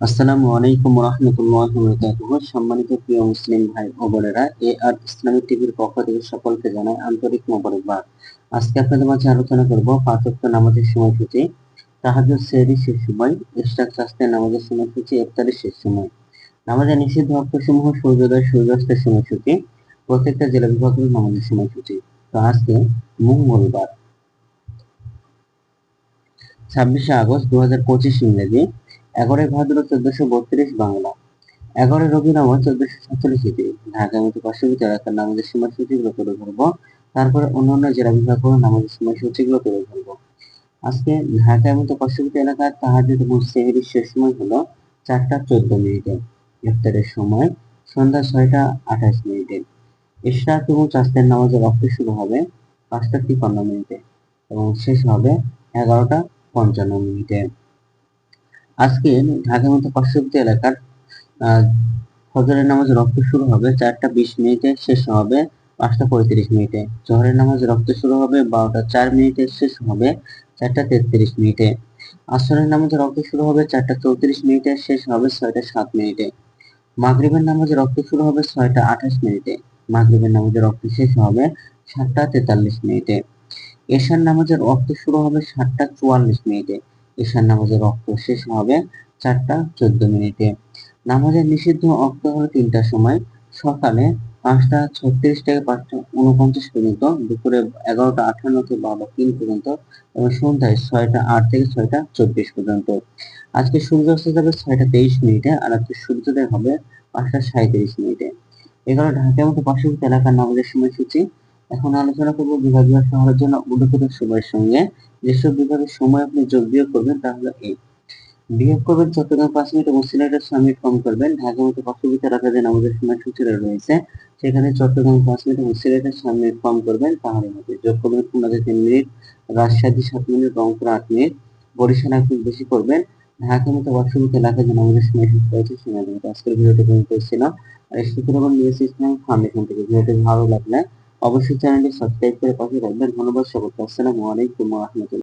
আসসালামু আলাইকুম রহমতুল্লাহ বরকাতুহ সম্মানিত প্রিয় মুসলিম ভাই ও বোনেরা, এ আর ইসলামিক টিভির পক্ষ থেকে সকলকে জানাই আন্তরিক মোবারকবাদ। আজকে আপনাদের মাঝে আলোচনা করব পাঁচক্ত নামাজের সময়সূচি তাহাজুদ সেহরি শেষ সময়, ইশরাক শাস্ত্রের নামাজের সময়সূচি, ইফতারের শেষ সময়। নামাজের নিষিদ্ধ অক্ষসমূহ সূর্যোদয় সূর্যাস্তের সময়সূচি, প্রত্যেকটা জেলা বিভাগের নামাজের সময়সূচি। তো আজকে মঙ্গলবার, ছাব্বিশে আগস্ট দু হাজার পঁচিশ ইংরেজি এগারোই ভাদ্র চোদ্দশো বত্রিশ বাংলা। এগারোই রবি নামা চোদ্দশো সাতচল্লিশ ইতি। ঢাকা মতো পার্শ্ববর্তী এলাকার নামাজের সময়সূচিগুলো তুলে ধরবো। তারপরে অন্যান্য জেলা বিভাগগুলো নামাজের সময়সূচিগুলো তুলে ধরবো। আজকে ঢাকা মতো পার্শ্ববর্তী এলাকার তাহাজুদ এবং সেহেরির শেষ সময় হলো চারটা চোদ্দ মিনিটে। ইফতারের সময় সন্ধ্যা ছয়টা আঠাশ মিনিটে। ইশরাক এবং চাষের নামাজের রক্ত শুরু হবে পাঁচটা তিপ্পান্ন মিনিটে এবং শেষ হবে এগারোটা পঞ্চান্ন মিনিটে। আজকে ঢাকার মতো পার্শ্ববর্তী এলাকার ফজরের নামাজ রক্ত শুরু হবে চারটা বিশ মিনিটে, শেষ হবে পাঁচটা পঁয়ত্রিশ মিনিটে। জহরের নামাজ রক্ত শুরু হবে বারোটা চার মিনিটে, শেষ হবে চারটা তেত্রিশ মিনিটে। আসরের নামাজ রক্ত শুরু হবে চারটা চৌত্রিশ মিনিটে, শেষ হবে ছয়টা সাত মিনিটে। মাগরিবের নামাজে রক্ত শুরু হবে ছয়টা আঠাশ মিনিটে। মাগরিবের নামাজে রক্ত শেষ হবে সাতটা তেতাল্লিশ মিনিটে। এশার নামাজের রক্ত শুরু হবে সাতটা চুয়াল্লিশ মিনিটে। এশার নামাজের রক্ত শেষ হবে চারটা চোদ্দ মিনিটে। নামাজের নিষিদ্ধ অক্ত হলো তিনটার সময়। সকালে পাঁচটা ছত্রিশ থেকে পাঁচটা উনপঞ্চাশ পর্যন্ত, দুপুরে এগারোটা আঠান্ন থেকে বারোটা তিন পর্যন্ত এবং সন্ধ্যায় ছয়টা আট থেকে ছয়টা চব্বিশ পর্যন্ত। আজকে সূর্যাস্ত যাবে ছয়টা তেইশ মিনিটে আর আজকে সূর্যোদয় হবে পাঁচটা সাঁত্রিশ মিনিটে। এগুলো ঢাকার মতো পার্শ্ববর্তী এলাকার নামাজের সময়সূচি। এখন আলোচনা করব বিভাগীয় শহরের জন্য উল্লেখিত সময়ের সঙ্গে। যেসব বিভাগের সময় আপনি যোগ বিয়োগ করবেন তা হলো এই বিয়োগ করবেন চট্টগ্রাম পাঁচ মিনিট এবং সিলেটের ছয় মিনিট কম করবেন। ঢাকা মতো পার্শ্ববর্তী এলাকা যে আমাদের সময়সূচি রয়েছে। সেখানে চট্টগ্রাম পাঁচ মিনিট এবং সিলেটের ছয় মিনিট কম করবেন, তাহলে হবে। যোগ করবেন খুলনাতে তিন মিনিট, রাজশাহী সাত মিনিট, রংপুর আট মিনিট, বরিশাল এক মিনিট বেশি করবেন। ঢাকা মতো পার্শ্ববর্তী এলাকায় যে আমাদের সময়সূচি রয়েছে সেখানে আজকের ভিডিওটি করেছিলাম আর এই সুতরাং নিয়েছি ইসলাম ফাউন্ডেশন থেকে। ভিডিওটি ভালো লাগলে অবশ্যই চ্যানেলটি সাবস্ক্রাইব করে পাশে রাখবেন ধন্যবাদ সকলকে আসসালামু আলাইকুম ওয়া রাহমাতুল্লাহ।